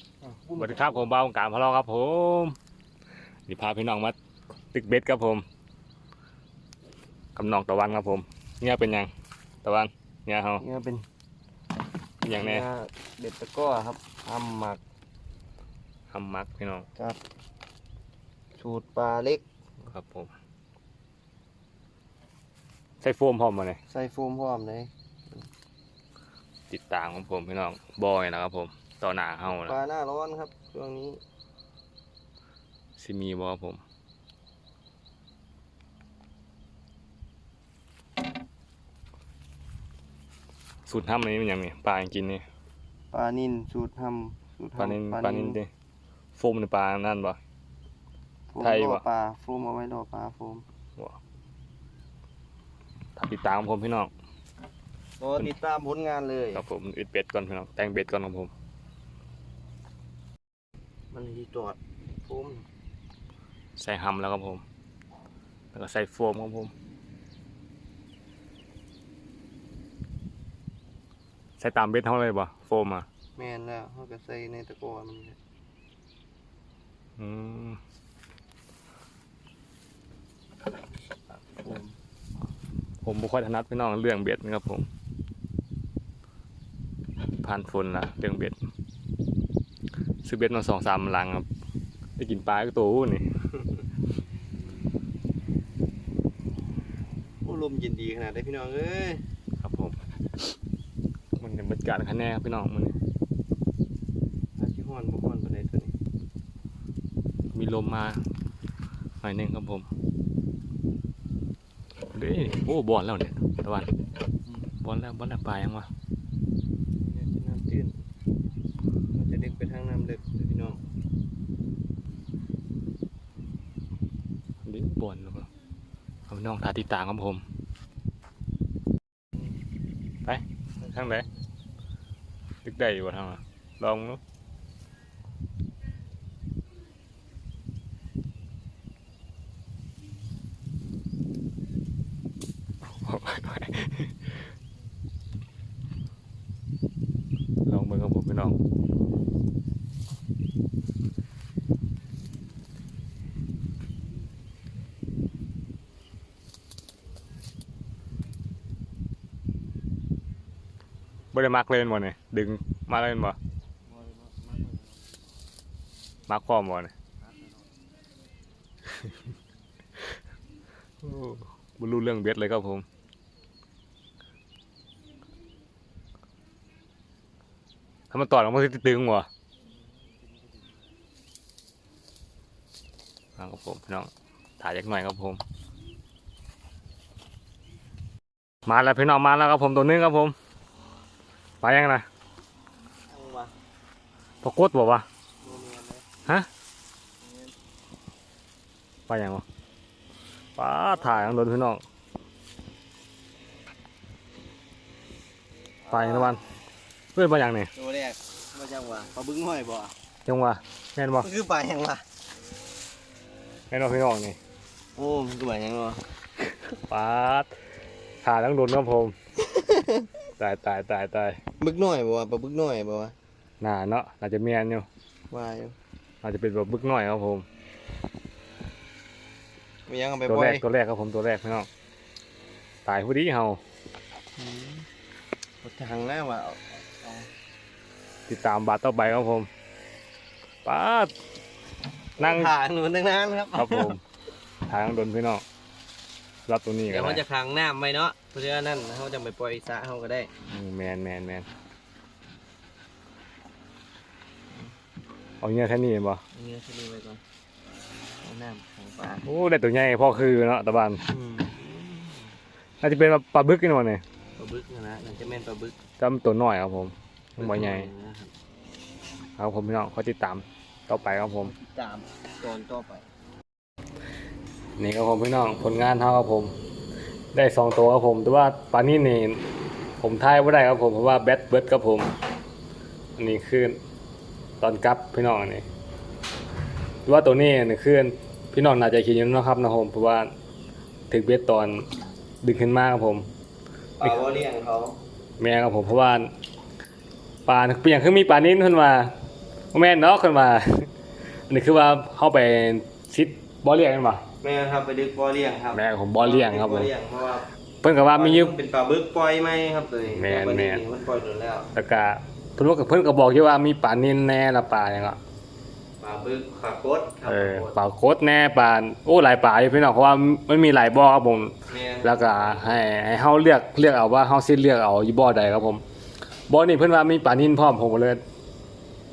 สวัสดีครับผมบ้าวงการพะเลาะครับผมนี่พาพี่น้องมาตึกเบ็ดครับผมกำนองตะวันครับผมเนี่ยเป็นหยังตะวันเนี่ยเขาเนี่ยเป็นเป็นหยังแน่เนื้อเด็ดตะกร้อครับทำหมักทำมักพี่น้องครับสูตรปลาเล็กครับผมใส่โฟมพร้อมมาเลยใส่โฟมพร้อมเลยติดตามของผมพี่น้องบอยนะครับผม ต่อหน้าเฮาปนะลาหน้าร้อนครับช่วงนี้ซิมีบอผม สูตรทำอันนี้มันหยังนี่ปลายังกินนี่ปลานินสูตรทำสูตรปลาทำนินปลานินดิโฟมในปลานั่นปะ โฟมไทยล่อวะปลาโฟมเอาไว้ล่อปลาโฟมถ้าติดตามผมพี่น้องรอติดตามผลงานเลย ครับผมอึดเบ็ดก่อนพี่น้องแต่งเบ็ดก่อนของผม มันที่จอดโฟมใส่หำแล้วครับผม แล้วก็ใส่โฟมของผม ใส่ตามเบ็ดเท่าเลยปะโฟมอะแม่นแล้วเขาก็ใส่ในตะกร้อมันเนี่ยอืมโฟมผมบ่ค่อยถนัดพี่น้องเรื่องเบ็ดนะครับผม ผ่านฝนละเรื่องเบ็ด ซื้อเบ็ดมาสองสามหลังครับ ได้กินปลาก็ตัวนี่โอ้ลมเย็นดีขนาดได้พี่น้องเอ้ยครับผม มันเป็นบรรยากาศคะแนนครับพี่น้องมันอาชิฮ้อนบ่ฮ้อนปานใดตัวนี้ มีลมมาหน่อยหนึงครับผมเด้โอ้บอลแล้วเนี่ยตะวันบอลแล้วบอลแล้วปลายังวะ เนี่ยจะน้ำตื้นมันจะ ดึกไปทางน้ำลึกพี่น้องเด้บอลแล้วก็เอาพี่น้องทาติดตามกับผม ไป ทางไหนตึกได้อยู่ทางอะลองนู้ ลองเบิ่งครับผมพี่น้อง บ่ได้มักเล่นบ่เนี่ยดึงมาเล่นบ่มักพร้อมบ่เนี่ยบ่รู้เรื่องเบ็ดเลยครับผมถ้ามันตอดออกมาสิตึงบ่ครับผมพี่น้องถ่ายยักหน่อยครับผม มาแล้วพี่น้องมาแล้วครับผมตัวนึงครับผม ไปยังนะเอาวะพอกดบอกว่าโมเมนเลยฮะไปยังวะป้าถ่ายของโดนพี่น้องไปยังตะวันเพื่อนมาอย่างนี่ตัวแรกมาจังหวะปลาบึ้งห้อยบ่จังหวะแม่นบ่มันคือปลาหยังวะแม่นบ่พี่น้องนี่โอ้มันคือปลาหยังวะป้าดถ่ายทั้งโดนครับผม ตายตายตายตาย บึกน้อยบ่วะปลาบึกน้อยบ่วะน่าเนาะน่าจะเมียนอยู่ว่าอยู่อาจจะเป็นแบบบึกหน่อยครับผมไม่ยังเอาไปตัวปล่อแรยกตัวแรกครับผมตัวแรกพี่น้องตายผู้ดีเฮาอืมเอาทางหน้าว่ะเอาเอาติดตามบาทต่อไปครับผมป้าดนั่งถ่ายหนูตั้งนานครับครับผมทางโดนพี่น้องรับตัวนี้กัเดี๋ยนวมันได้จะขังน้ำไว้เนาะเพราะฉะนั้นเขาจะไปปล่อยสระเขาก็ได้อืมแมนแมนแมนเอาเงี้ยแค่นี้เห็นบ่อันนี้ที่นี่ไว้ก่อนเอาน้ำของปลาโอ้ได้ตัวใหญ่พ่อคือเนาะตะบันอืมน่าจะเป็นปลาบึกกันหมดเนี่ยปลาบึกนะนะนั่นจะแม่นปลาบึกจำตัวน้อยครับผมมันบ่ใหญ่นะครับครับผมพี่น้องเขาติดตามต่อไปครับผมตามตอนต่อไป นี่ครับผมพี่น้องผลงานเท่าครับผม ได้สองตัวครับผม แต่ว่าปลานี่นี่ผมทายไม่ได้ครับผม เพราะว่าแบตเบิร์ดครับผม อันนี้คือตอนกลับพี่น้องอันนี้แต่ว่าตัวนี้นี่คือพี่น้องน่าจะคิดอยู่เนาะครับนะผม เพราะว่าถึงเบ็ดตอนดึงขึ้นมาครับผมปลาว่าเลี้ยงเขาแม่ครับผมเพราะว่าปลาเปลี่ยนคือมีปลานิ่นขึ้นมาบ่แม่นเนาะคนว่าอันนี้คือว่าเฮาไปซิด บ่เลี้ยงกันบ่แม่ครับไปดึกบ่อเลี้ยงครับแม่ผมบ่เลี้ยงครับผมบ่อเลี้ยงเพราะว่าเพิ่นก็ว่ามีอยู่เป็นปลาบึกปล่อยไหมครับตัวนี้แม่นต่ว่าแม่น มันปล่อยโดนแล้วแล้วก็เพิ่นว่าเพิ่นก็บอกอยู่ว่ามีปลานิลแน่ละปลาหยังก็ปลาบึกปลาโคดครัเออปลาโคดปลาโคตรแน่ปลาโอ้หลายปลาอยู่พี่น้องเพราะว่ามันมีหลายบ่อครับผม แม่นแล้วก็ให้ให้เฮาเลือกเลือกเอาว่าเฮาสิเลือกเอาอยู่บ่อใดครับผมบ่อนี้เพิ่นว่ามีปลานิลพร้อมผมก็เลย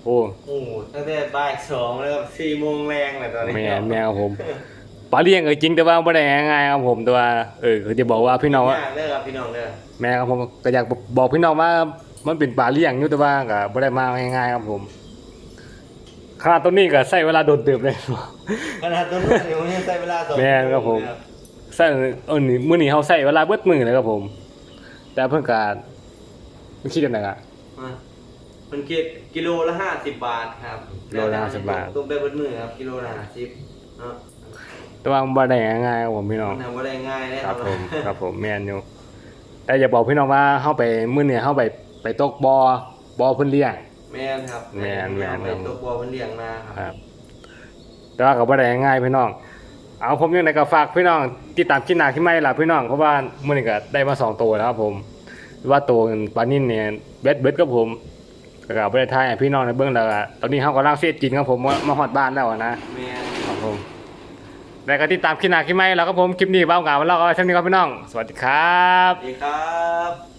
โอ้โอ้โหตั้งแต่บ่ายสองแล้วครับสี่โมงแรงเลยตอนนี้แม่นแม่ครับผมปลาเลี้ยงเออจริงแต่ว่าบ่ได้ง่ายๆครับผมแต่ว่าเออคือจะบอกว่าพี่น้องว่ายากเด้อครับพี่น้องเด้อแม่ครับผมก็อยากบอกพี่น้องว่ามันเป็นปลาเลี้ยงอยู่แต่ว่าก็บ่ได้มาง่ายๆครับผมขนาดตัวนี้ก็ใช้เวลาโดนเติบเลยขนาดต้นนี้ผมยังใช้เวลาสองแม่นครับผมใส่เออนี่มื้อนี้เฮาใช้เวลาเบิดมื้อเลยครับผม แต่เพิ่นก็มันคิดจังได๋อะอะ มันคิดกิโลละห้าสิบบาทครับกิโลละ50บาทตุ้มไปบนมือครับ กิโลละห้าสิบเนาะแต่ว่ามันบ่ได้ง่ายๆครับผมพี่น้อง มันทำว่าได้ง่ายเลยครับผมครับผมแม่นอยู่แต่อย่าบอกพี่น้องว่าเฮาไปมื้อนี้เฮาไปไปตกบ่อบ่อเพิ่นเลี้ยง แม่นครับแม่นแม่นเอาไปตัวบัวมันเลี้ยงมาคครับรับ แต่ว่าก็บ่ได้ง่ายพี่น้อง เอาผมยังไงก็ฝากพี่น้องติดตามคลิปหน้าคลิปใหม่ล่ะพี่น้องเพราะว่ามื้อนี้ก็ได้มาสองตัวแล้วครับผมว่าตัวปลานิ่นเนี่ยเบ็ดเบ็ดกับผม ก็ก็บ่ได้ทายให้พี่น้องในเบิ่งแล้วก็ตอนนี้เฮากำลังเสียจริงครับผมมามาฮอดบ้านแล้วอะนะแม่น ครับผมแล้วก็ติดตามคลิปหน้าคลิปใหม่แล้วครับผมคลิปนี้บ้าวงานมาแล้วก็เช่นนี้ครับพี่น้อง สวัสดีครับ สวัสดีครับ